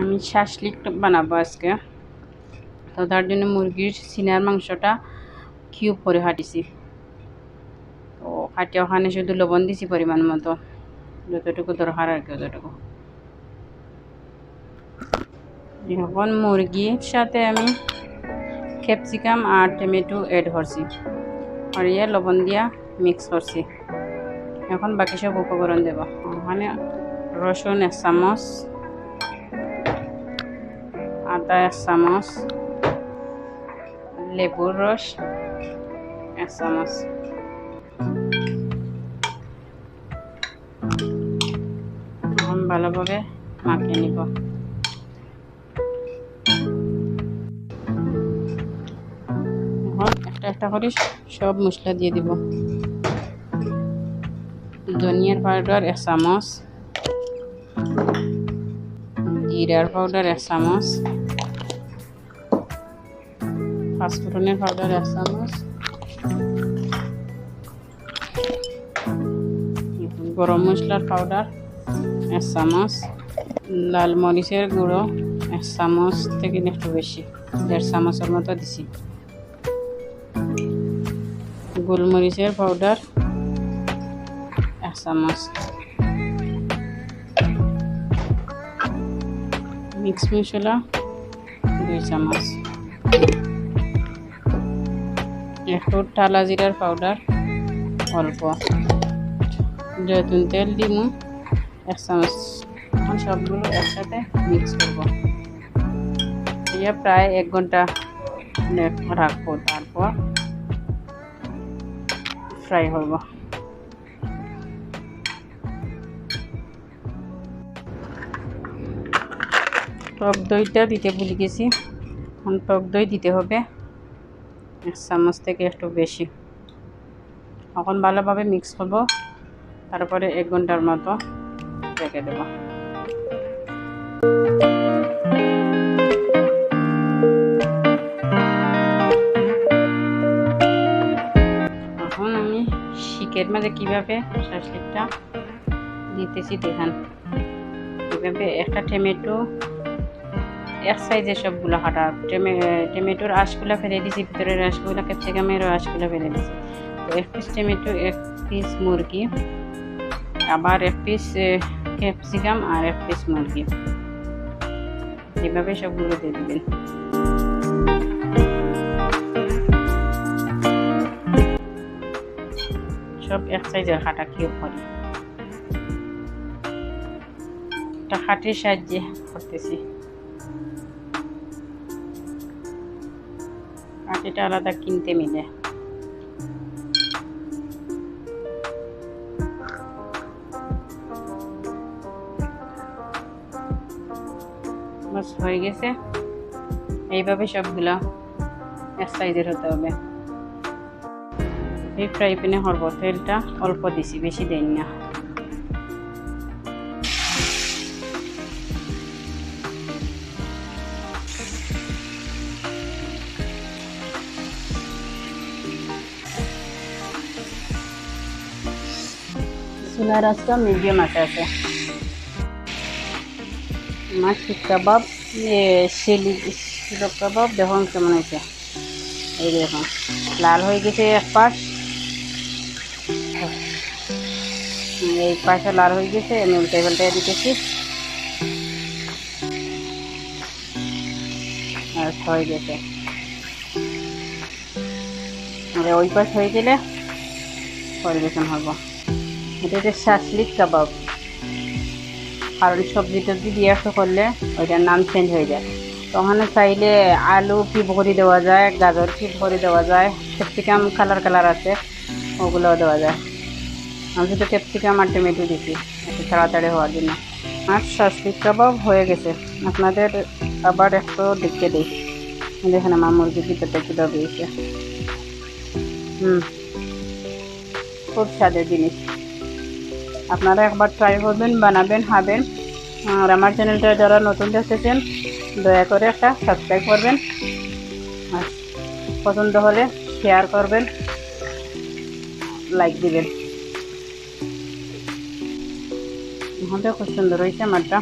আমি শাসলিক বানাবো আজকে। তো তার জন্য মুরগির সিনার মাংসটা কিউব করে হাঁটিছি। তো হাঁটে ওখানে শুধু লবণ দিছি পরিমাণ মতো। যতটুকু দরকার আর কি যতটুকু এখন মুরগির সাথে আমি ক্যাপসিকাম আর টমেটো অ্যাড করছি। আর ইয়ে লবণ দিয়া মিক্স করছি। এখন বাকি সব উপকরণ দেব। ওখানে রসুন, এক চামচ আদা এক চামচ লেবুর রস এক চামচ ভালোভাবে মাখিয়ে নিব একটা একটা করে সব মশলা দিয়ে দিব ধনিয়ার পাউডার এক চামচ জিরার পাউডার এক চামচ পাঁচফোড়নের পাউডার এক চামচ গরম মশলার পাউডার এক চামচ লাল মরিচের গুঁড়ো এক চামচ থেকে একটু বেশি দেড় চামচের মতো দিছি গোলমরিচের পাউডার এক চামচ মিক্স মশলা দুই চামচ একটু টালা জিরার পাউডার অল্প। জৈতুন তেল দিমু, এক চামচ। সবগুলো একসাথে মিক্স করব। দিয়ে প্রায় এক ঘণ্টা রাখব, তারপর ফ্রাই করব। টক দইটা দিতে ভুলে গেছি। টক দই দিতে হবে। এক চামচ থেকে একটু বেশি। এখন ভালোভাবে মিক্স করব। তারপরে এক ঘণ্টার মতো রেখে দেব। এখন আমি শিকের মাঝে কীভাবে শাসলিকটা দিতেছি দেখান। এভাবে একটা টমেটো এক সাইজে সবগুলো কাটা টমেটোর আঁশগুলো ফেলে দিয়েছি, ভিতরের আঁশগুলো ক্যাপসিকামেরও আঁশগুলো ফেলে দিছি তো এক পিস টমেটো, এক পিস মুরগি, আবার এক পিস ক্যাপসিকাম আর এক পিস মুরগি। এভাবে সবগুলো দিয়ে দিবেন। সব এক সাইজের কাটা কিউব করি একটা খাটির সাহায্যে করতেছি। কাঠিটা আলাদা কিনতে মিলে। বাস, হয়ে গেছে। এইভাবে সবগুলা এক সাইজের হতে হবে। এই ফ্রাই প্যানে হরব তেলটা অল্প দিছি, বেশি দেন না। চুলার আজটা মিডিয়াম আছে মাছ কাবাব শিলি শিলক কাবাব, দেখুন কেমন হয়েছে। এই দেখুন, লাল হয়ে গেছে এক পাশ। এই পাশে লাল হয়ে গেছে, আমি উল্টে পাল্টে দিতেছি। আর হয়ে গেছে। ওই পাশ হয়ে গেলে পরিবেশন হব। এটা হচ্ছে শাসলিক কাবাব। কারণ সবজি টবজি দিয়ে একটু করলে ওইটার নাম চেঞ্জ হয়ে যায়। তখন চাইলে আলু কি ভরি দেওয়া যায়, গাজর কি ভরি দেওয়া যায় ক্যাপসিকাম কালার কালার আছে, ওগুলোও দেওয়া যায়। আমি শুধু ক্যাপসিকাম আর টমেটো দিছি, একটু তাড়াতাড়ি হওয়ার জন্য। আর শাসলিক কাবাব হয়ে গেছে। আপনাদের আবার একটু দেখতে দিই। দেখেন আমার মুরগির ভিতরটা কীভাবে এসে হুম, খুব স্বাদের জিনিস। আপনারা একবার ট্রাই করবেন, বানাবেন, খাবেন। আর আমার চ্যানেলটা যারা নতুন দেখতেছেন, দয়া করে একটা সাবস্ক্রাইব করবেন। আর পছন্দ হলে শেয়ার করবেন লাইক দিবেন। আমাদের খুব সুন্দর হয়েছে আমারটা।